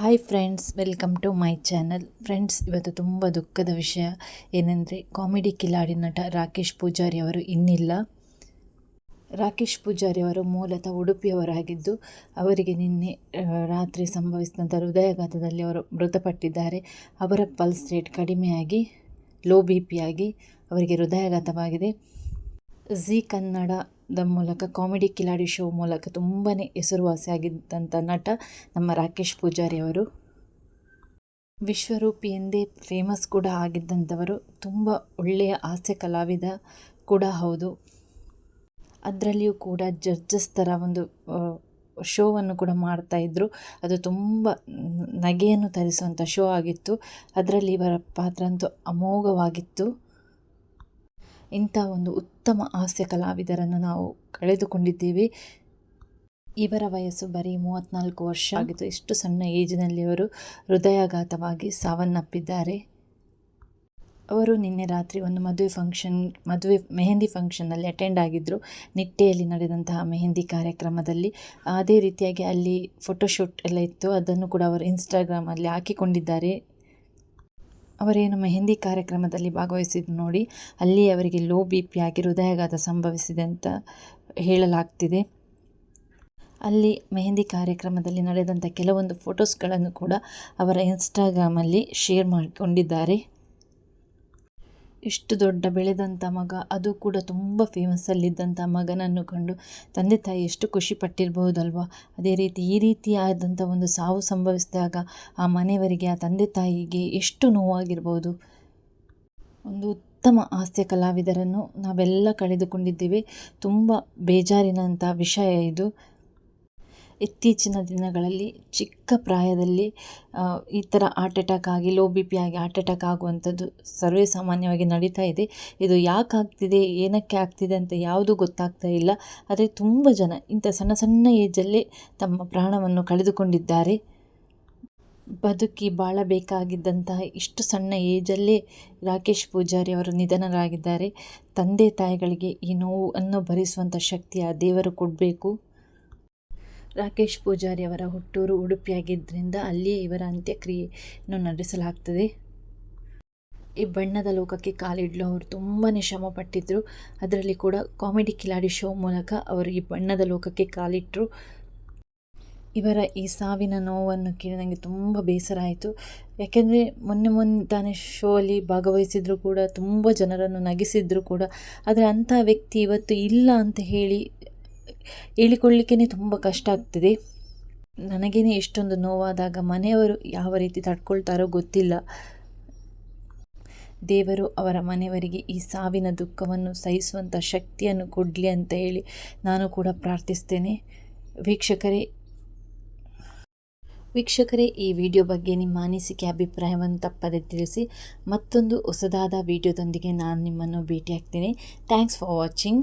Hi friends, welcome to my channel. Friends, ಇವತ್ತು ತುಂಬ ದುಃಖದ ವಿಷಯ ಏನೆಂದರೆ ಕಾಮಿಡಿ ಕಿಲಾಡಿ ನಟ ರಾಕೇಶ್ ಪೂಜಾರಿ ಅವರು ಇನ್ನಿಲ್ಲ. ರಾಕೇಶ್ ಪೂಜಾರಿ ಅವರು ಮೂಲತಃ ಉಡುಪಿಯವರಾಗಿದ್ದು, ಅವರಿಗೆ ನಿನ್ನೆ ರಾತ್ರಿ ಸಂಭವಿಸಿದಂಥ ಹೃದಯಾಘಾತದಲ್ಲಿ ಅವರು ಮೃತಪಟ್ಟಿದ್ದಾರೆ. ಅವರ ಪಲ್ಸ್ ರೇಟ್ ಕಡಿಮೆಯಾಗಿ, ಲೋ ಬಿ ಪಿಯಾಗಿ ಅವರಿಗೆ ಹೃದಯಾಘಾತವಾಗಿದೆ. ಝೀ ಕನ್ನಡದ ಮೂಲಕ, ಕಾಮಿಡಿ ಕಿಲಾಡಿ ಶೋ ಮೂಲಕ ತುಂಬಾ ಹೆಸರುವಾಸಿಯಾಗಿದ್ದಂಥ ನಟ ನಮ್ಮ ರಾಕೇಶ್ ಪೂಜಾರಿ ಅವರು. ವಿಶ್ವರೂಪಿ ಎಂದೇ ಫೇಮಸ್ ಕೂಡ ಆಗಿದ್ದಂಥವರು, ತುಂಬ ಒಳ್ಳೆಯ ಹಾಸ್ಯ ಕಲಾವಿದ ಕೂಡ ಹೌದು. ಅದರಲ್ಲಿಯೂ ಕೂಡ ಜಡ್ಜಸ್ ಥರ ಒಂದು ಶೋವನ್ನು ಕೂಡ ಮಾಡ್ತಾಯಿದ್ರು ಅದು ತುಂಬ ನಗೆಯನ್ನು ತರಿಸುವಂಥ ಶೋ ಆಗಿತ್ತು. ಅದರಲ್ಲಿ ಇವರ ಪಾತ್ರ ಅಂತೂ ಅಮೋಘವಾಗಿತ್ತು. ಇಂಥ ಒಂದು ಉತ್ತಮ ಹಾಸ್ಯ ಕಲಾವಿದರನ್ನು ನಾವು ಕಳೆದುಕೊಂಡಿದ್ದೀವಿ. ಇವರ ವಯಸ್ಸು ಬರೀ ಮೂವತ್ತ್ನಾಲ್ಕು ವರ್ಷ ಆಗಿತ್ತು ಇಷ್ಟು ಸಣ್ಣ ಏಜಿನಲ್ಲಿ ಅವರು ಹೃದಯಾಘಾತವಾಗಿ ಸಾವನ್ನಪ್ಪಿದ್ದಾರೆ. ಅವರು ನಿನ್ನೆ ರಾತ್ರಿ ಒಂದು ಮದುವೆ ಫಂಕ್ಷನ್, ಮದುವೆ ಮೆಹಂದಿ ಫಂಕ್ಷನ್ನಲ್ಲಿ ಅಟೆಂಡ್ ಆಗಿದ್ದರು ನಿಟ್ಟೆಯಲ್ಲಿ ನಡೆದಂತಹ ಮೆಹಂದಿ ಕಾರ್ಯಕ್ರಮದಲ್ಲಿ ಅದೇ ರೀತಿಯಾಗಿ ಅಲ್ಲಿ ಫೋಟೋಶೂಟ್ ಎಲ್ಲ ಇತ್ತು. ಅದನ್ನು ಕೂಡ ಅವರು ಇನ್ಸ್ಟಾಗ್ರಾಮಲ್ಲಿ ಹಾಕಿಕೊಂಡಿದ್ದಾರೆ. ಅವರೇನು ಮೆಹಂದಿ ಕಾರ್ಯಕ್ರಮದಲ್ಲಿ ಭಾಗವಹಿಸಿದ್ದು ನೋಡಿ ಅಲ್ಲಿ ಅವರಿಗೆ ಲೋ ಬಿ ಪಿ ಆಗಿ ಹೃದಯಾಘಾತ ಸಂಭವಿಸಿದೆ ಅಂತ ಹೇಳಲಾಗ್ತಿದೆ. ಅಲ್ಲಿ ಮೆಹಂದಿ ಕಾರ್ಯಕ್ರಮದಲ್ಲಿ ನಡೆದಂಥ ಕೆಲವೊಂದು ಫೋಟೋಸ್ಗಳನ್ನು ಕೂಡ ಅವರ ಇನ್ಸ್ಟಾಗ್ರಾಮಲ್ಲಿ ಶೇರ್ ಮಾಡಿಕೊಂಡಿದ್ದಾರೆ. ಇಷ್ಟು ದೊಡ್ಡ ಬೆಳೆದಂಥ ಮಗ, ಅದು ಕೂಡ ತುಂಬ ಫೇಮಸ್ಸಲ್ಲಿದ್ದಂಥ ಮಗನನ್ನು ಕಂಡು ತಂದೆ ತಾಯಿ ಎಷ್ಟು ಖುಷಿ ಪಟ್ಟಿರ್ಬಹುದಲ್ವಾ? ಅದೇ ರೀತಿ ಈ ರೀತಿಯಾದಂಥ ಒಂದು ಸಾವು ಸಂಭವಿಸಿದಾಗ ಆ ಮನೆಯವರಿಗೆ, ಆ ತಂದೆ ತಾಯಿಗೆ ಎಷ್ಟು ನೋವಾಗಿರ್ಬೋದು? ಒಂದು ಉತ್ತಮ ಹಾಸ್ಯ ಕಲಾವಿದರನ್ನು ನಾವೆಲ್ಲ ಕಳೆದುಕೊಂಡಿದ್ದೇವೆ. ತುಂಬ ಬೇಜಾರಿನಂಥ ವಿಷಯ ಇದು. ಇತ್ತೀಚಿನ ದಿನಗಳಲ್ಲಿ ಚಿಕ್ಕ ಪ್ರಾಯದಲ್ಲಿ ಈ ಥರ ಹಾರ್ಟ್ ಅಟ್ಯಾಕ್ ಆಗಿ ಲೋ ಬಿ ಪಿ ಆಗಿ ಹಾರ್ಟ್ ಅಟ್ಯಾಕ್ ಆಗುವಂಥದ್ದು ಸರ್ವೇ ಸಾಮಾನ್ಯವಾಗಿ ನಡೀತಾ ಇದೆ. ಇದು ಯಾಕೆ ಆಗ್ತಿದೆ, ಏನಕ್ಕೆ ಆಗ್ತಿದೆ ಅಂತ ಯಾವುದೂ ಗೊತ್ತಾಗ್ತಾ ಇಲ್ಲ. ಆದರೆ ತುಂಬ ಜನ, ಇಂಥ ಸಣ್ಣ ಸಣ್ಣ ಏಜಲ್ಲೇ ತಮ್ಮ ಪ್ರಾಣವನ್ನು ಕಳೆದುಕೊಂಡಿದ್ದಾರೆ. ಬದುಕಿ ಬಾಳಬೇಕಾಗಿದ್ದಂತಹ ಇಷ್ಟು ಸಣ್ಣ ಏಜಲ್ಲೇ ರಾಕೇಶ್ ಪೂಜಾರಿ ಅವರು ನಿಧನರಾಗಿದ್ದಾರೆ. ತಂದೆ ತಾಯಿಗಳಿಗೆ ಈ ನೋವನ್ನು ಭರಿಸುವಂಥ ಶಕ್ತಿ ಆ ದೇವರು ಕೊಡಬೇಕು. ರಾಕೇಶ್ ಪೂಜಾರಿ ಅವರ ಹುಟ್ಟೂರು ಉಡುಪಿಯಾಗಿದ್ದರಿಂದ ಅಲ್ಲಿಯೇ ಇವರ ಅಂತ್ಯಕ್ರಿಯೆಯನ್ನು ನಡೆಸಲಾಗ್ತದೆ. ಈ ಬಣ್ಣದ ಲೋಕಕ್ಕೆ ಕಾಲಿಡಲು ಅವರು ತುಂಬಾ ಶ್ರಮ ಪಟ್ಟಿದ್ದರು ಅದರಲ್ಲಿ ಕೂಡ ಕಾಮಿಡಿ ಕಿಲಾಡಿ ಶೋ ಮೂಲಕ ಅವರು ಈ ಬಣ್ಣದ ಲೋಕಕ್ಕೆ ಕಾಲಿಟ್ಟರು ಇವರ ಈ ಸಾವಿನ ನೋವನ್ನು ಕೇಳಿ ನನಗೆ ತುಂಬ ಬೇಸರ ಆಯಿತು. ಯಾಕೆಂದರೆ ಮೊನ್ನೆ ಮೊನ್ನೆ ತಾನೇ ಶೋ ಅಲ್ಲಿ ಭಾಗವಹಿಸಿದ್ರು ಕೂಡ, ತುಂಬ ಜನರನ್ನು ನಗಿಸಿದ್ರು ಕೂಡ. ಆದರೆ ಅಂಥ ವ್ಯಕ್ತಿ ಇವತ್ತು ಇಲ್ಲ ಅಂತ ಹೇಳಿ ಹೇಳಿಕೊಳ್ಳಿಕ್ಕೇ ತುಂಬ ಕಷ್ಟ ಆಗ್ತಿದೆ. ನನಗೇನೆ ಎಷ್ಟೊಂದು ನೋವಾದಾಗ ಮನೆಯವರು ಯಾವ ರೀತಿ ತಡ್ಕೊಳ್ತಾರೋ ಗೊತ್ತಿಲ್ಲ. ದೇವರು ಅವರ ಮನೆಯವರಿಗೆ ಈ ಸಾವಿನ ದುಃಖವನ್ನು ಸಹಿಸುವಂಥ ಶಕ್ತಿಯನ್ನು ಕೊಡಲಿ ಅಂತ ಹೇಳಿ ನಾನು ಕೂಡ ಪ್ರಾರ್ಥಿಸ್ತೇನೆ. ವೀಕ್ಷಕರೇ ವೀಕ್ಷಕರೇ, ಈ ವಿಡಿಯೋ ಬಗ್ಗೆ ನಿಮ್ಮ ಅನಿಸಿಕೆ, ಅಭಿಪ್ರಾಯವನ್ನು ತಪ್ಪದೆ ತಿಳಿಸಿ. ಮತ್ತೊಂದು ಹೊಸದಾದ ವಿಡಿಯೋದೊಂದಿಗೆ ನಾನು ನಿಮ್ಮನ್ನು ಭೇಟಿಯಾಗ್ತೇನೆ. Thanks for watching.